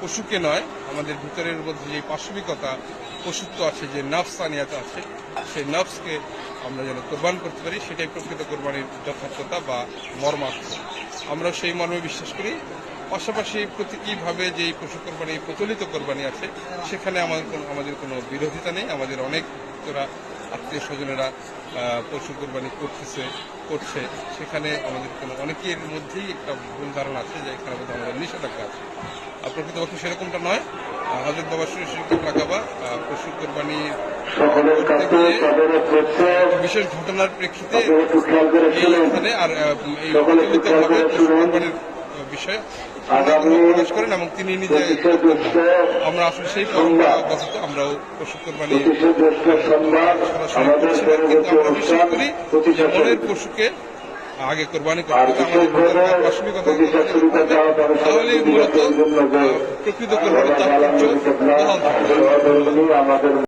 পশুকে নয়, আমাদের ভিতরের মধ্যে যে পাশবিকতা, পশুত্ব আছে, যে নফসানিয়াত আছে, সেই নফসকে আমরা যেন কোরবান করতে পারি, সেটাই প্রকৃত কোরবানির যথার্থতা বা মর্মার্থ। আমরা সেই মর্মে বিশ্বাস করি। পাশাপাশি প্রতীকীভাবে যে পশু কোরবানি, প্রচলিত কোরবানি আছে, সেখানে আমাদের কোনো আমাদের কোনো বিরোধিতা নেই, আমাদের অনেক আত্মীয় স্বজনেরা পশু কোরবানি করতেছে করছে। সেখানে আমাদের কোনো অনেকের মধ্যেই একটা ভুল ধারণা আছে যে এখানে বোধহয় আমাদের নিষেধাজ্ঞা আছে। প্রকৃতপক্ষে সেরকমটা নয়। হজরত বাবা শ্রী শ্রী লাগাবা পশু কোরবানি সকলের করতে কাছে গিয়ে তাদের হচ্ছে বিশেষ ঘটনার প্রেক্ষিতে এইখানে আর এই করে পশু কোরবানির বিষয়ে প্রকাশ করেন এবং তিনি নিজে আমরা আসলে সেই পরম্পরাগত আমরাও পশু কোরবানি কিন্তু আমরা বিশ্বাস করি। মনের পশুকে আগে কোরবানি করতে আমাদের তার তাহলে মূলত প্রকৃত থাকবে আমাদের